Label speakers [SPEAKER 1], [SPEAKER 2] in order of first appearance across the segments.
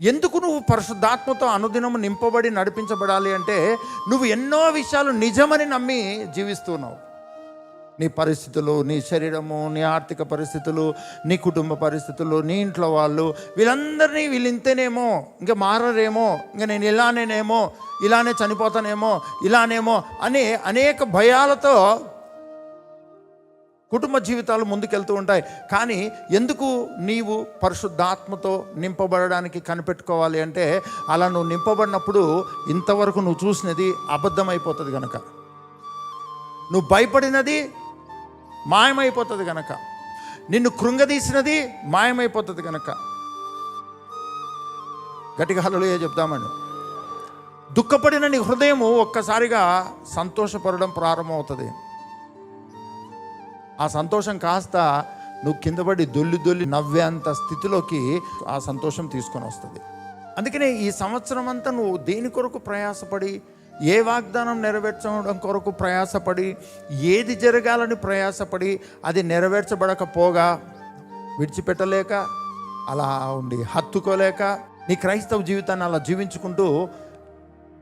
[SPEAKER 1] ఎందుకు నువ్వు పరిశుద్ధాత్మతో అనుదినము నింపబడి నడిపించబడాలి అంటే నువ్వు ఎన్నో విషయాలు నిజమని నమ్మి జీవిస్తున్నావు. నీ పరిస్థితులు నీ శరీరము నీ ఆర్థిక పరిస్థితులు నీ కుటుంబ పరిస్థితులు నీ ఇంట్లో వాళ్ళు వీళ్ళందరినీ వీళ్ళింతేనేమో ఇంకా మారరేమో ఇంకా నేను ఇలానేనేమో ఇలానే చనిపోతానేమో ఇలానేమో అని అనేక భయాలతో కుటుంబ జీవితాలు ముందుకెళ్తూ ఉంటాయి. కానీ ఎందుకు నీవు పరిశుద్ధాత్మతో నింపబడడానికి కనిపెట్టుకోవాలి అంటే అలా నువ్వు నింపబడినప్పుడు ఇంతవరకు నువ్వు చూసినది అబద్ధమైపోతుంది కనుక నువ్వు భయపడినది మాయమైపోతుంది కనుక నిన్ను కృంగదీసినది మాయమైపోతుంది కనుక గట్టిగా ఏ చెప్దామండి. దుఃఖపడిన నీ హృదయము ఒక్కసారిగా సంతోషపడడం ప్రారంభమవుతుంది. ఆ సంతోషం కాస్త నువ్వు కింద పడి దొల్లి దొల్లి నవ్వేంత స్థితిలోకి ఆ సంతోషం తీసుకొని వస్తుంది. అందుకనే ఈ సంవత్సరం అంతా నువ్వు దేని కొరకు ప్రయాసపడి ఏ వాగ్దానం నెరవేర్చడం కొరకు ప్రయాసపడి ఏది జరగాలని ప్రయాసపడి అది నెరవేర్చబడకపోగా విడిచిపెట్టలేక అలా ఉండి హత్తుకోలేక నీ క్రైస్తవ జీవితాన్ని అలా జీవించుకుంటూ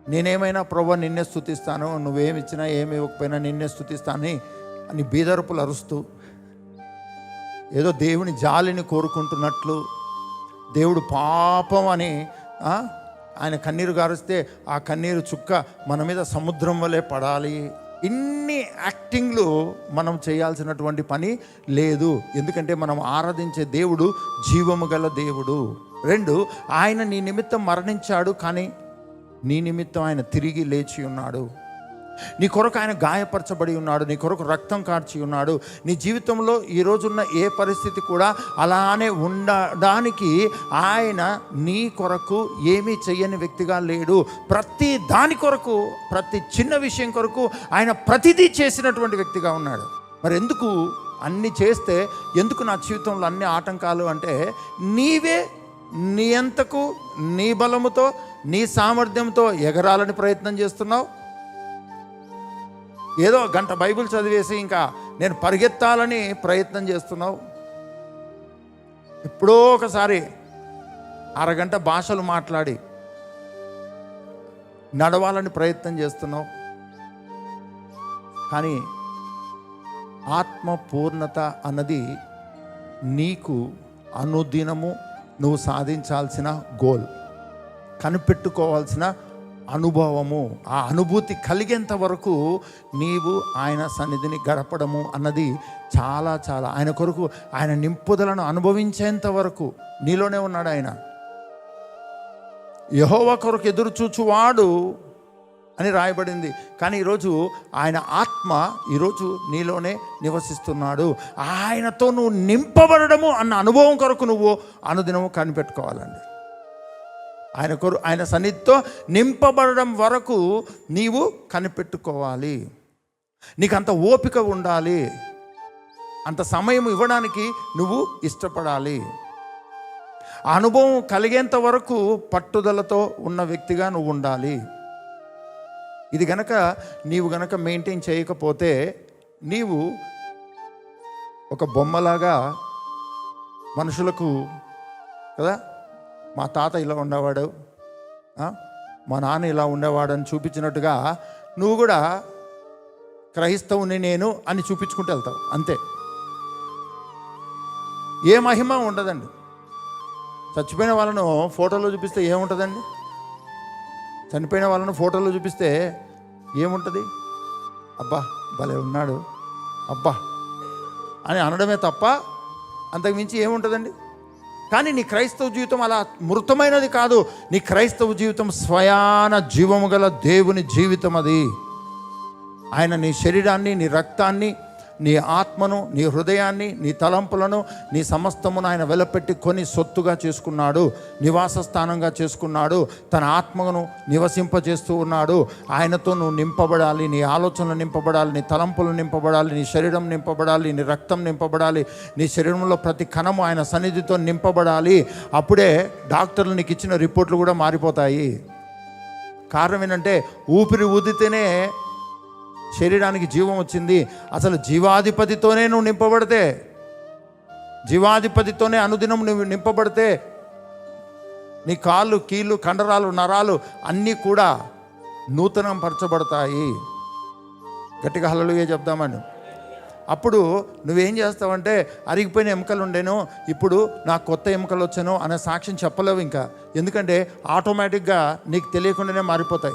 [SPEAKER 1] నేనేమైనా ప్రభు నిన్నే స్థుతిస్తాను నువ్వేమిచ్చినా ఏమి ఇవ్వకపోయినా నిన్నే స్థుతిస్తానని అని బీదరుపులు అరుస్తూ ఏదో దేవుని జాలిని కోరుకుంటున్నట్లు దేవుడు పాపం అని ఆయన కన్నీరు గారిస్తే ఆ కన్నీరు చుక్క మన మీద సముద్రం వలె పడాలి. ఇన్ని యాక్టింగ్లు మనం చేయాల్సినటువంటి పని లేదు. ఎందుకంటే మనం ఆరాధించే దేవుడు జీవము గల దేవుడు. రెండు ఆయన నీ నిమిత్తం మరణించాడు కానీ నీ నిమిత్తం ఆయన తిరిగి లేచి ఉన్నాడు. నీ కొరకు ఆయన గాయపరచబడి ఉన్నాడు నీ కొరకు రక్తం కార్చి ఉన్నాడు. నీ జీవితంలో ఈ రోజున్న ఏ పరిస్థితి కూడా అలానే ఉండడానికి ఆయన నీ కొరకు ఏమీ చెయ్యని వ్యక్తిగా లేడు. ప్రతి దాని కొరకు ప్రతి చిన్న విషయం కొరకు ఆయన ప్రతిదీ చేసినటువంటి వ్యక్తిగా ఉన్నాడు. మరి ఎందుకు అన్ని చేస్తే ఎందుకు నా జీవితంలో అన్ని ఆటంకాలు అంటే నీవే నీ ఎంతకు నీ బలముతో నీ సామర్థ్యంతో ఎగరాలని ప్రయత్నం చేస్తున్నావు. ఏదో గంట బైబిల్ చదివేసి ఇంకా నేను పరిగెత్తాలని ప్రయత్నం చేస్తున్నావు. ఎప్పుడో ఒకసారి అరగంట భాషలు మాట్లాడి నడవాలని ప్రయత్నం చేస్తున్నావు. కానీ ఆత్మ పూర్ణత అన్నది నీకు అనుదినము నువ్వు సాధించాల్సిన గోల్. కనిపెట్టుకోవాల్సిన అనుభవము ఆ అనుభూతి కలిగేంత వరకు నీవు ఆయన సన్నిధిని గడపడము అన్నది చాలా చాలా ఆయన కొరకు ఆయన నింపుదలను అనుభవించేంత వరకు నీలోనే ఉన్నాడు ఆయన. యహోవ కొరకు ఎదురు చూచువాడు అని రాయబడింది. కానీ ఈరోజు ఆయన ఆత్మ ఈరోజు నీలోనే నివసిస్తున్నాడు. ఆయనతో నువ్వు నింపబడము అన్న అనుభవం కొరకు నువ్వు అనుదినము కనిపెట్టుకోవాలండి. ఆయన కొరు ఆయన సన్నిధితో నింపబడడం వరకు నీవు కనిపెట్టుకోవాలి. నీకు అంత ఓపిక ఉండాలి. అంత సమయం ఇవ్వడానికి నువ్వు ఇష్టపడాలి. అనుభవం కలిగేంత వరకు పట్టుదలతో ఉన్న వ్యక్తిగా నువ్వు ఉండాలి. ఇది గనక నీవు గనక మెయింటైన్ చేయకపోతే నీవు ఒక బొమ్మలాగా మనుషులకు కదా? మా తాత ఇలా ఉండేవాడు మా నాన్న ఇలా ఉండేవాడు అని చూపించినట్టుగా నువ్వు కూడా క్రైస్తవుని నేను అని చూపించుకుంటూ వెళ్తావు అంతే. ఏ మహిమ ఉండదండి. చచ్చిపోయిన వాళ్ళను ఫోటోలో చూపిస్తే ఏముంటుందండి? చనిపోయిన వాళ్ళను ఫోటోలో చూపిస్తే ఏముంటుంది? అబ్బా భలే ఉన్నాడు. అబ్బా అని అనడమే తప్ప అంతకుమించి ఏముంటుందండి? కానీ నీ క్రైస్తవ జీవితం అలా మృతమైనది కాదు. నీ క్రైస్తవ జీవితం స్వయాన జీవము గల దేవుని జీవితం అది. ఆయన నీ శరీరాన్ని నీ రక్తాన్ని నీ ఆత్మను నీ హృదయాన్ని నీ తలంపులను నీ సమస్తమును ఆయన వెలపెట్టి కొని సొత్తుగా చేసుకున్నాడు. నివాస స్థానంగా చేసుకున్నాడు. తన ఆత్మను నివసింపజేస్తూ ఉన్నాడు. ఆయనతో నువ్వు నింపబడాలి. నీ ఆలోచనలు నింపబడాలి. నీ తలంపులు నింపబడాలి. నీ శరీరం నింపబడాలి. నీ రక్తం నింపబడాలి. నీ శరీరంలో ప్రతి కణము ఆయన సన్నిధితో నింపబడాలి. అప్పుడే డాక్టర్లు నీకు ఇచ్చిన రిపోర్ట్లు కూడా మారిపోతాయి. కారణం ఏంటంటే ఊపిరి ఊదితేనే శరీరానికి జీవం వచ్చింది. అసలు జీవాధిపతితోనే నువ్వు నింపబడితే జీవాధిపతితోనే అనుదినం నువ్వు నింపబడితే నీ కాళ్ళు కీళ్ళు కండరాలు నరాలు అన్నీ కూడా నూతనం పరచబడతాయి. గట్టిగా హలలుగా చెప్దామని. అప్పుడు నువ్వేం చేస్తావంటే అరిగిపోయిన ఎముకలు ఉండేను ఇప్పుడు నాకు కొత్త ఎముకలు వచ్చాను అనే సాక్ష్యం చెప్పలేవు ఇంకా. ఎందుకంటే ఆటోమేటిక్గా నీకు తెలియకుండానే మారిపోతాయి.